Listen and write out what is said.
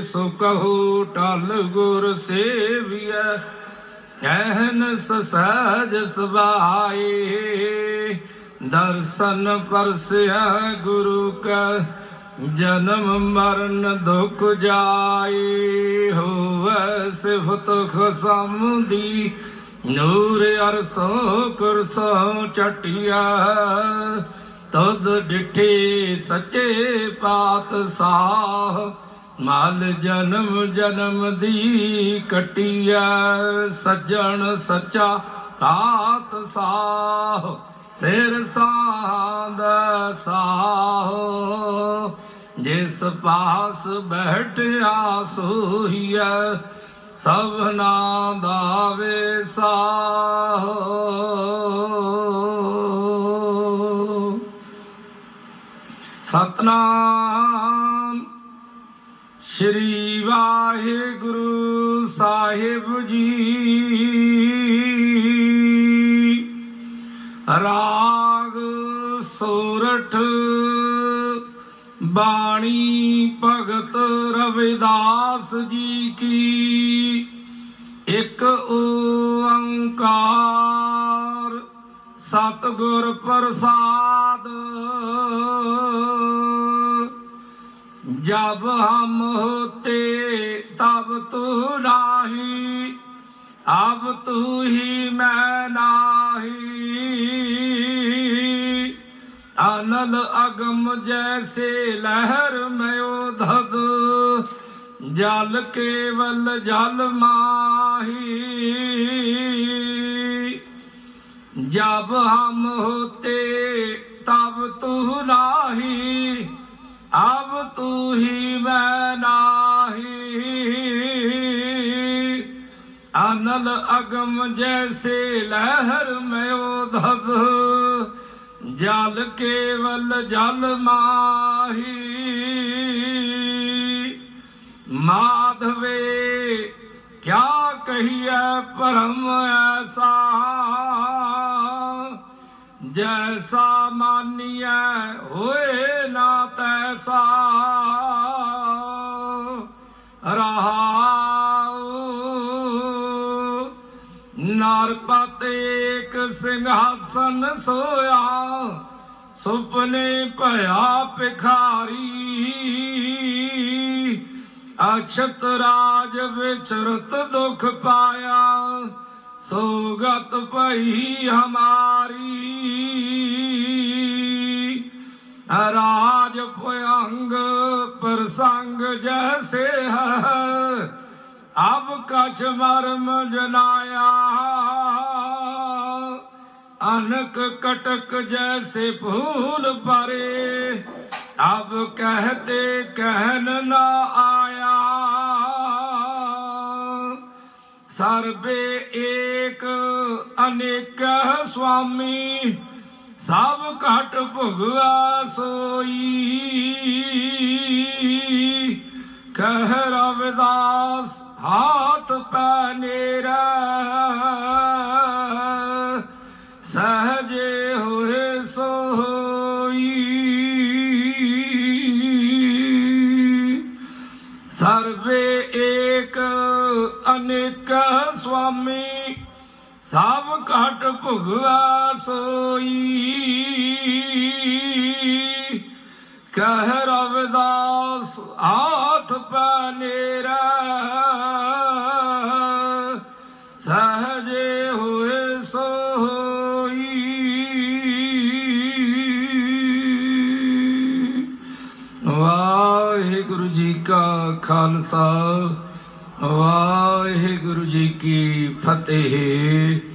ਸੋ ਕਹੋ, ਟਲ ਗੁਰ ਸੇਵੀਐ, ਕਹਿਨ ਸਹਿਜ ਸਬਾਏ ਦਰਸ਼ਨ ਪਰਸਿਆ ਗੁਰੂ ਕਾ, ਜਨਮ ਮਰਨ ਦੁਖ ਜਾਏ। ਹੋਵੈ ਸਿਫਤ ਖਸਮ ਦੀ ਨੂਰ ਅਰਸੋਂ ਕੁਰਸੋਂ ਚਟਿਆ। ਤਦ ਡਿਠੇ ਸੱਚੇ ਪਾਤਸ਼ਾਹ ਮਲ ਜਨਮ ਜਨਮ ਦੀ ਕਟਿਆ ਸੱਜਣ ਸੱਚਾ ਪਾਤਸ਼ਾਹ ਤੇਰ ਸਾਧ ਸਾਹ। ਜਿਸ ਪਾਸ ਬੈਠਿਆ ਸੋਹੀਐ ਸਭਨਾ ਦਾ ਵੇਸਾਹ। ਸਤਨਾਮ। ਸ਼੍ਰੀ ਵਾਹਿਗੁਰੂ ਸਾਹਿਬ ਜੀ। ਰਾਗ ਸੋਰਠ ਬਾਣੀ ਭਗਤ ਰਵਿਦਾਸ ਜੀ ਕੀ ਇੱਕ ਓੰਕਾਰ ਸਤਿਗੁਰ ਪ੍ਰਸਾਦ जब हम होते तब तू नाही अब तू ही मैं नाही अनल अगम जैसे लहर में उधग जल केवल जल माही जब हम होते तब तू नाही ਅਬ ਤੂੰ ਹੀ ਮੈਂ ਨਾਹੀ। ਅਨਲ ਅਗਮ ਜੈਸੇ ਲਹਿਰ ਮੈਂ ਉਧਬ ਜਲ ਕੇਵਲ ਜਲ ਮਾਹੀ। ਮਾਧਵੇ, ਕਿਆ ਕਹੀਐ ਪਰਮ ਐਸਾ? ਜੈਸਾ ਮਾਨੀਐ ਹੋਏ ਨਾ ਤੈਸਾ ਰਹਾਉ ਨਰਪਤ ਏਕ ਸਿੰਘਾਸਨ ਸੋਇਆ ਸੁਪਨੇ ਭਇਆ ਭਿਖਾਰੀ ਅਛਤ ਰਾਜ ਵਿਚਰਤ ਦੁਖ ਪਾਇਆ ਸੋਗਤ ਪਈ ਹਮਾਰੀ ਰਾਜ ਭਯੰਗ ਪ੍ਰਸੰਗ ਜੈਸੇ ਹੈ ਅਬ ਕਛ ਮਰਮ ਜਨਾਇਆ। ਅਨਕ ਕਟਕ ਜੈਸੇ ਭੂਲ ਪਰੇ, ਅਬ ਕਹਤੇ ਕਹਿਨ ਨਾ ਆਇਆ। ਸਰਬੇ ਏਕ ਅਨੇਕ ਸੁਆਮੀ ਸਭ ਘਟ ਭੁਗਵਾ ਸੋਈ। ਕਹਿ ਰਵਿਦਾਸ, ਹਾਥ ਪੈ ਨੇਰਾ ਸਹਜੇ ਹੋਏ ਸੋਈ। ਸਰਵੇ ਏਕ ਅਨੇਕ ਸੁਆਮੀ ਸਭ ਘਟ ਭੁਗਵਾ ਸੋਈ। ਕਹਿ ਰਵਿਦਾਸ ਆਥ ਪਨੇਰਾ ਸਹਜੇ ਹੋਏ ਸੋਈ। ਵਾਹਿਗੁਰੂ ਜੀ ਕਾ ਖਾਲਸਾ। ਵਾਹਿਗੁਰੂ ਜੀ ਕੀ ਫਤਿਹ।